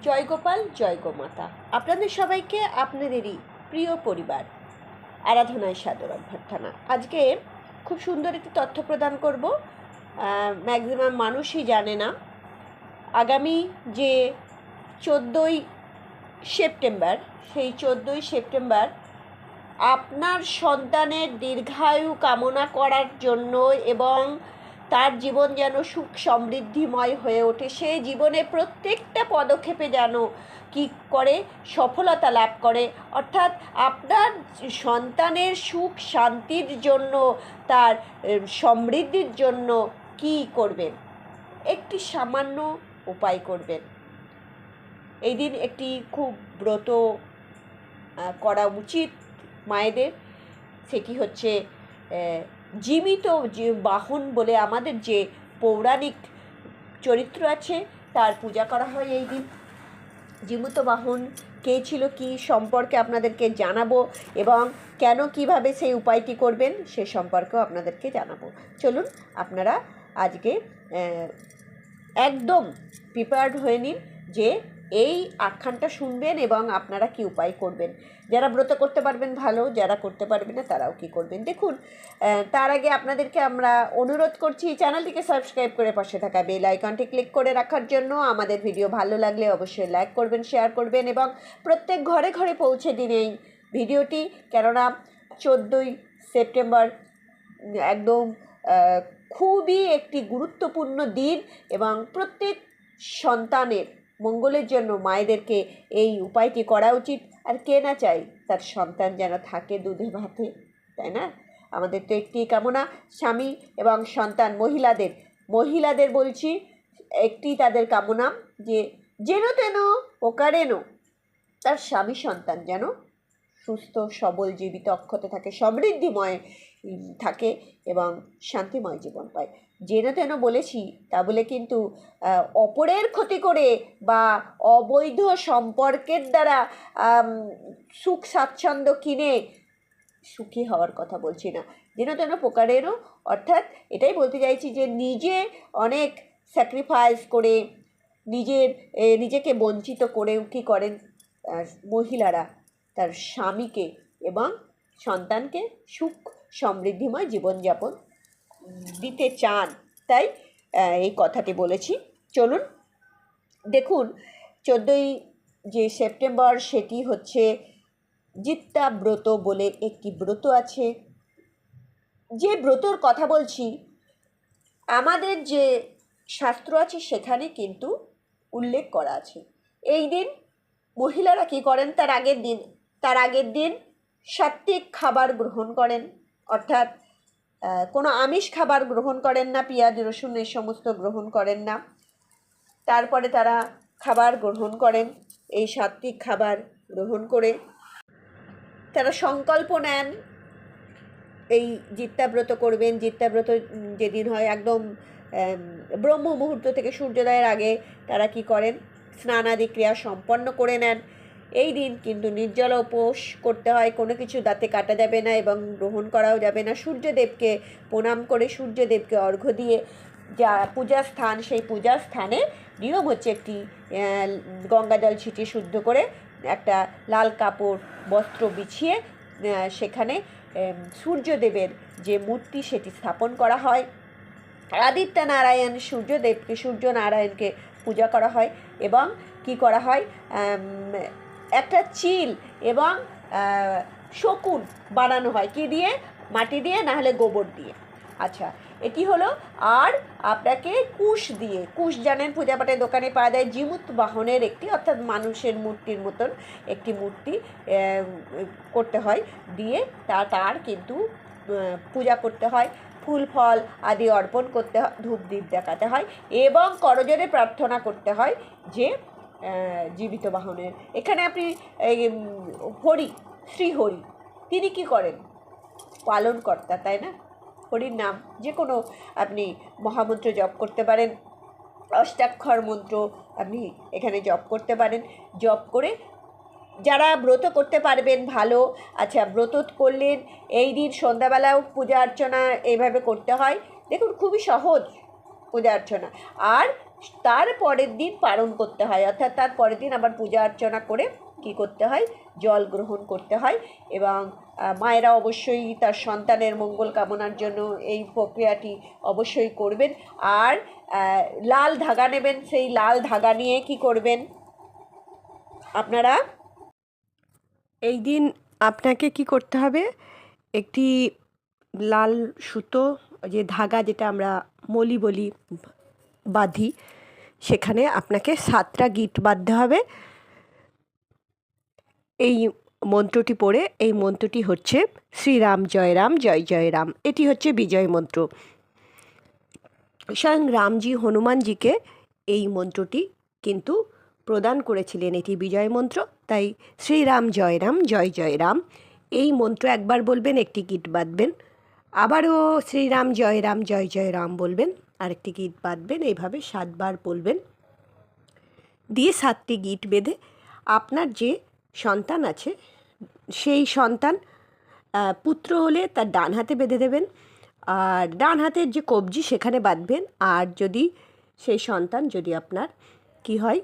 জয় গোপাল জয় গোমাতা আপনাদের সবাইকে আপনাদেরই প্রিয় পরিবার, আরাধনায় সাদর অভ্যর্থনা। আজকে খুব সুন্দর একটি তথ্য প্রদান করব। ম্যাক্সিমাম মানুষই জানে না। আগামী যে চোদ্দোই সেপ্টেম্বর, সেই চোদ্দোই সেপ্টেম্বর আপনার সন্তানের দীর্ঘায়ু কামনা করার জন্য এবং তার জীবন যেন সুখ সমৃদ্ধিময় হয়ে ওঠে। সে জীবনে প্রত্যেকটা পদক্ষেপে যেন কি করে, সফলতা লাভ করে। অর্থাৎ আপনার সন্তানের সুখ শান্তির জন্য, তার সমৃদ্ধির জন্য কি করবেন? একটি সামান্য উপায় করবেন। এই দিন একটি খুব ব্রত করা উচিত মায়েদের। সেটি হচ্ছে জীবিত বাহন বলে আমাদের যে পৌরাণিক চরিত্র আছে, তার পূজা করা হয় এই দিন। জীবিত বাহন, কে ছিল কি সম্পর্কে আপনাদেরকে জানাব এবং কেন কীভাবে সেই উপায়টি করবেন সে সম্পর্কেও আপনাদেরকে জানাব। চলুন, আপনারা আজকে একদম প্রিপেয়ার্ড হয়ে নিন যে এই আখ্যানটা শুনবেন এবং আপনারা কি উপায় করবেন? যারা ব্রত করতে পারবেন ভালো, যারা করতে পারবেন না তারাও কি করবেন? দেখুন তার আগে আপনাদেরকে আমরা অনুরোধ করছি চ্যানেলটিকে সাবস্ক্রাইব করে পাশে থাকা বেল আইকনটি ক্লিক করে রাখার জন্য। আমাদের ভিডিও ভালো লাগলে অবশ্যই লাইক করবেন, শেয়ার করবেন এবং প্রত্যেক ঘরে ঘরে পৌঁছে দিন এই ভিডিওটি। কেননা চোদ্দোই সেপ্টেম্বর একদম খুবই একটি গুরুত্বপূর্ণ দিন এবং প্রত্যেক সন্তানের মঙ্গলের জন্য মায়েদেরকে এই উপায়টি করা উচিত। আর কে না চাই তার সন্তান যেন থাকে দুধে ভাতে, তাই না? আমাদের তো একটি কামনা, স্বামী এবং সন্তান মহিলাদের। মহিলাদের বলছি, একটি তাদের কামনা যে যেন তেন ওকারেন তার স্বামী সন্তান যেন সুস্থ, সবল, জীবিত, অক্ষত থাকে, সমৃদ্ধিময় থাকে এবং শান্তিময় জীবন পায়। যেন তেন বলেছি, তা বলে কিন্তু অপরের ক্ষতি করে বা অবৈধ সম্পর্কের দ্বারা সুখ স্বাচ্ছন্দ্য কিনে সুখী হওয়ার কথা বলছি না। যেন তেন প্রকারেরও, অর্থাৎ এটাই বলতে চাইছি যে নিজে অনেক স্যাক্রিফাইস করে নিজের নিজেকে বঞ্চিত করে কী করেন মহিলারা তার স্বামীকে এবং সন্তানকে সুখ, সমৃদ্ধিময় জীবনযাপন দিতে চান, তাই এই কথাটি বলেছি। চলুন, দেখুন, চোদ্দোই যে সেপ্টেম্বর, সেটি হচ্ছে জিত্তা ব্রত বলে একটি ব্রত আছে। যে ব্রতর কথা বলছি, আমাদের যে শাস্ত্র আছে, সেখানে কিন্তু উল্লেখ করা আছে। এই দিন মহিলারা কী করেন? তার আগের দিন, তার আগের দিন সাত্ত্বিক খাবার গ্রহণ করেন, অর্থাৎ কোনো আমিষ খাবার গ্রহণ করেন না, পেঁয়াজ, রসুন এই সমস্ত গ্রহণ করেন না। তারপরে তারা খাবার গ্রহণ করেন, এই সাত্ত্বিক খাবার গ্রহণ করে। তারা সংকল্প নেন, এই জিত্তাব্রত করবেন। জিত্তাব্রত যেদিন হয় একদম ব্রহ্ম মুহূর্ত থেকে সূর্যোদয়ের আগে তারা কি করেন? স্নানাদি ক্রিয়া সম্পন্ন করে নেন। এই দিন কিন্তু নির্জলা উপোস করতে হয়, কোনো কিছু দাঁতে কাটা যাবে না এবং গ্রহণ করাও যাবে না। সূর্যদেবকে প্রণাম করে সূর্যদেবকে অর্ঘ্য দিয়ে যা পূজার স্থান, সেই পূজার স্থানে নিয়ম হচ্ছে একটি গঙ্গা জল ছিটিয়ে শুদ্ধ করে একটা লাল কাপড়, বস্ত্র বিছিয়ে সেখানে সূর্যদেবের যে মূর্তি সেটি স্থাপন করা হয়। আদিত্য নারায়ণ সূর্যদেবকে সূর্য নারায়ণকে পূজা করা হয় এবং কি করা হয়? একটা চিল এবং শকুন বানানো হয়। কি দিয়ে? মাটি দিয়ে, না হলে গোবর দিয়ে। আচ্ছা এটি হলো, আর আপনাকে কুশ দিয়ে, কুশ জানেন পূজা পাঠের দোকানে পাওয়া যায় জিমুত বাহনের একটি, অর্থাৎ মানুষের মূর্তির মতন একটি মূর্তি করতে হয়। দিয়ে তা, তার কিন্তু পূজা করতে হয়, ফুল, ফল আদি অর্পণ করতে হয় ধূপ দেখাতে হয় এবং করজোরে প্রার্থনা করতে হয় যে জীবিত বাহনের। এখানে আপনি এই, উম, হরি তিনি কি করেন? পালনকর্তা তাই না? হরির নাম যে কোনো আপনি মহামন্ত্র জপ করতে পারেন অষ্টাক্ষর মন্ত্র আপনি এখানে জপ করতে পারেন। জপ করে যারা ব্রত করতে পারবেন ভালো আচ্ছা ব্রত করলেন এই দিন সন্ধ্যাবেলাও পূজা অর্চনা এইভাবে করতে হয়। দেখুন খুবই সহজ পূজা অর্চনা। আর তার পরের দিন পালন করতে হয়। অর্থাৎ তার পরের দিন আবার পূজা অর্চনা করে কি করতে হয়? জল গ্রহণ করতে হয় এবং মায়েরা অবশ্যই তার সন্তানের মঙ্গল কামনার জন্য এই প্রক্রিয়াটি অবশ্যই করবেন। আর লাল ধাগা নেবেন। সেই লাল ধাগা নিয়ে কি করবেন? আপনারা? এই দিন আপনাকে কি করতে হবে? একটি লাল সুতো, যে ধাগা যেটা আমরা মলি বলি বাঁধি। সেখানে আপনাকে সাতটা গিট বাঁধতে হবে। এই মন্ত্রটি পড়ে, এই মন্ত্রটি হচ্ছে শ্রীরাম জয় রাম, জয় জয় রাম। এটি হচ্ছে বিজয় মন্ত্র। স্বয়ং রামজি হনুমানজিকে এই মন্ত্রটি কিন্তু প্রদান করেছিলেন। এটি বিজয় মন্ত্র। তাই শ্রীরাম জয় রাম, জয় জয় রাম। এই মন্ত্র একবার বলবেন, একটি গীত বাঁধবেন। আবারও শ্রীরাম জয় রাম, জয় জয় রাম বলবেন। আরেকটি গীত বাঁধবেন, এইভাবে সাতবার বলবেন। দিয়ে সাতটি গিট বেঁধে আপনার যে সন্তান আছে, সেই সন্তান পুত্র হলে তার ডান হাতে বেঁধে দেবেন। আর ডান হাতের যে কবজি সেখানে বাঁধবেন। আর যদি সেই সন্তান যদি আপনার কি হয়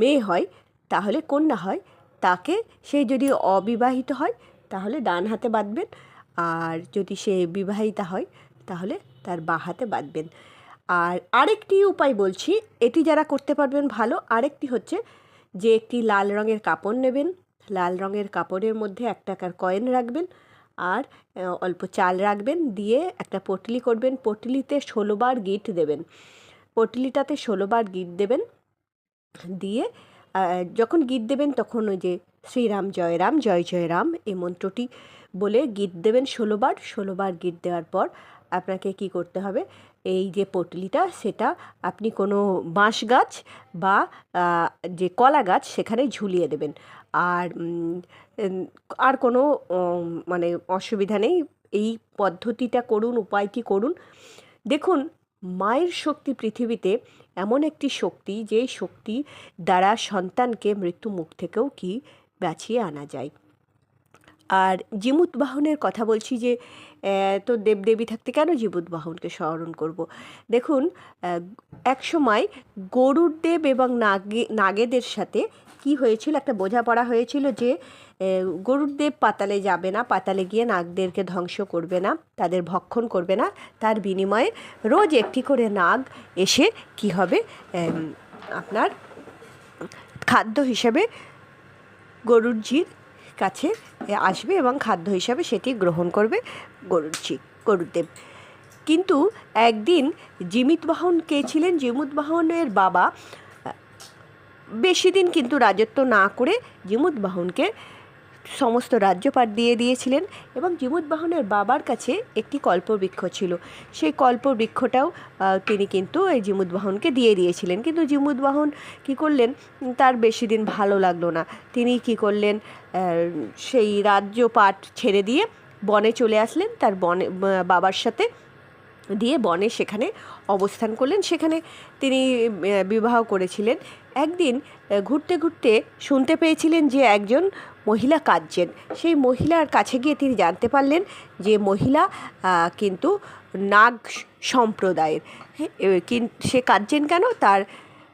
মেয়ে হয়, তাহলে কন্যা হয়, তাকে সে যদি অবিবাহিত হয়, তাহলে ডান হাতে বাঁধবেন। আর যদি সে বিবাহিতা হয়, তাহলে তার বাঁ হাতে বাঁধবেন। আর আরেকটি উপায় বলছি, এটি যারা করতে পারবেন ভালো, আরেকটি হচ্ছে যে একটি লাল রঙের কাপড় নেবেন। লাল রঙের কাপড়ের মধ্যে এক টাকার কয়েন রাখবেন আর অল্প চাল রাখবেন, দিয়ে একটা পটলি করবেন। পটলিতে ষোলোবার গিট দেবেন। পটলিটাতে ষোলোবার গিট দেবেন, দিয়ে যখন গীত দেবেন তখন ওই যে শ্রীরাম জয় রাম, জয় জয় রাম, এই মন্ত্রটি বলে গীত দেবেন ষোলোবার ষোলোবার গীত দেওয়ার পর আপনাকে কি করতে হবে? এই যে পটলিটা, সেটা আপনি কোনো বাঁশ গাছ বা যে কলা গাছ সেখানে ঝুলিয়ে দেবেন। আর আর কোনো মানে অসুবিধা নেই। এই পদ্ধতিটা করুন উপায়টি করুন? দেখুন, মায়ের শক্তি পৃথিবীতে এমন একটি শক্তি যে শক্তি দ্বারা সন্তানকে মৃত্যু মুখ থেকেও কি বাঁচিয়ে আনা যায়। আর জিমুত বাহনের কথা বলছি যে তো দেবদেবী থাকতে কেন জিমুত বাহনকে স্মরণ করব? দেখুন এক সময় গরুর দেব এবং নাগে, নাগেদের সাথে কি হয়েছিল? একটা বোঝাপড়া হয়েছিল যে গরুর দেব পাতালে যাবে না, পাতালে গিয়ে নাগদেরকে ধ্বংস করবে না, তাদের ভক্ষণ করবে না, তার বিনিময়ে রোজ একটি করে নাগ এসে কি হবে? আপনার খাদ্য হিসেবে গরুরজির কাছে আসবে এবং খাদ্য হিসাবে সেটি গ্রহণ করবে গরুর চিক গরুদেব কিন্তু একদিন জিমিত বাহন কে ছিলেন? জিমুত বাহনের বাবা বেশি দিন কিন্তু রাজত্ব না করে জিমুত বাহনকে সমস্ত রাজ্যপাট দিয়ে দিয়েছিলেন এবং জিমুত বাহনের বাবার কাছে একটি কল্পবৃক্ষ ছিল। সেই কল্পবৃক্ষটাও তিনি কিন্তু এই জিমুত বাহনকে দিয়ে দিয়েছিলেন। কিন্তু জিমুত বাহন কী করলেন? তার বেশি দিন ভালো লাগল না। তিনি কি করলেন? সেই রাজ্যপাট ছেড়ে দিয়ে বনে চলে আসলেন। তার বনে বাবার সাথে দিয়ে বনে সেখানে অবস্থান করলেন। সেখানে তিনি বিবাহ করেছিলেন। একদিন ঘুরতে ঘুরতে শুনতে পেয়েছিলেন যে একজন মহিলা কাঁদছেন। সেই মহিলার কাছে গিয়ে তিনি জানতে পারলেন যে মহিলা কিন্তু নাগ সম্প্রদায়ের। সে কাঁদছেন কেন? তার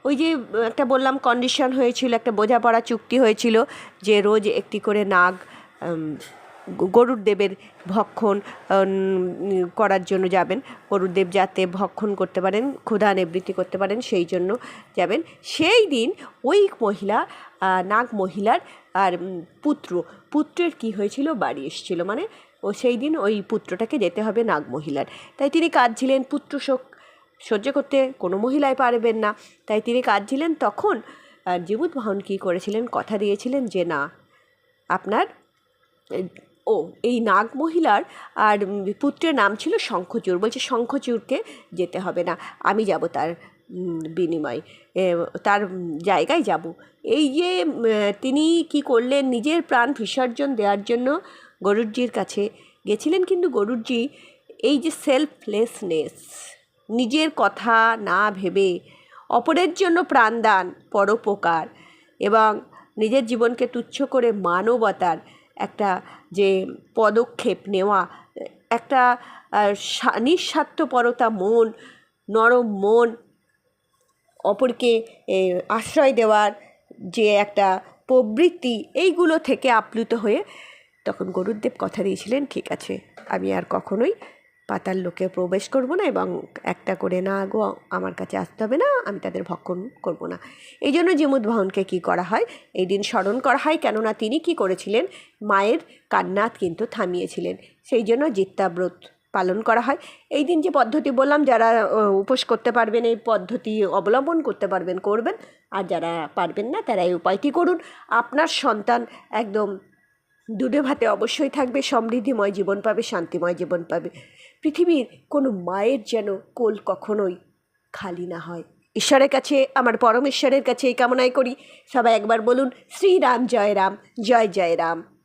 ওই যে একটা বললাম কন্ডিশন হয়েছিল, একটা বোঝাপড়া চুক্তি হয়েছিল যে রোজ একটি করে নাগ গরুর দেবের ভক্ষণ করার জন্য যাবেন। গরুর দেব যাতে ভক্ষণ করতে পারেন, ক্ষুধা নিবৃত্তি করতে পারেন, সেই জন্য যাবেন। সেই দিন ওই মহিলা নাগ মহিলার আর পুত্র, পুত্রের কি হয়েছিল, বাড়ি এসেছিল। মানে ও সেই দিন ওই পুত্রটাকে যেতে হবে নাগ মহিলার। তাই তিনি কাঁদছিলেন, পুত্র শোক সহ্য করতে কোনো মহিলাই পারবেন না। তাই তিনি কাঁদছিলেন, তখন জিবুত বাহন কী করেছিলেন, কথা দিয়েছিলেন যে, না, আপনার ও, এই নাগ মহিলার আর পুত্রের নাম ছিল শঙ্খচূড়। বলছে, শঙ্খচূড়কে যেতে হবে না, আমি যাব তার বিনিময় তার জায়গায় যাব। এই যে তিনি কি করলেন, নিজের প্রাণ বিসর্জন দেওয়ার জন্য গরুরজির কাছে গেছিলেন, কিন্তু গরুরজি এই যে সেলফলেসনেস নিজের কথা না ভেবে অপরের জন্য প্রাণদান, পরোপকার এবং নিজের জীবনকে তুচ্ছ করে মানবতার একটা যে পদক্ষেপ নেওয়া, একটা নিঃস্বার্থপরতা মন, নরম মন, অপরকে আশ্রয় দেওয়ার যে একটা প্রবৃত্তি, এইগুলো থেকে আপ্লুত হয়ে তখন গরুদেব কথা দিয়েছিলেন, ঠিক আছে, আমি আর কখনোই পাতাল লোকে প্রবেশ করব না এবং একটা করে, না গো, আমার কাছে আসতে হবে না, আমি তাদের ভক্ষণ করব না। এই জন্য জিমুদ্বাহনকে কী করা হয়? এই দিন স্মরণ করা হয়, কেননা তিনি কি করেছিলেন? মায়ের কান্নাত কিন্তু থামিয়েছিলেন। সেই জন্য জিত্তাব্রত পালন করা হয়। এই দিন যে পদ্ধতি বললাম, যারা উপোস করতে পারবেন, এই পদ্ধতি অবলম্বন করতে পারবেন, করবেন। আর যারা পারবেন না, তারা এই উপায়টি করুন। আপনার সন্তান একদম দুধে ভাতে অবশ্যই থাকবে, সমৃদ্ধিময় জীবন পাবে, শান্তিময় জীবন পাবে। পৃথিবীর কোনো মায়ের যেন কোল কখনোই খালি না হয়। ঈশ্বরের কাছে, আমার পরমেশ্বরের কাছে এই কামনাই করি। সবাই একবার বলুন, শ্রীরাম, জয় রাম, জয় জয় রাম।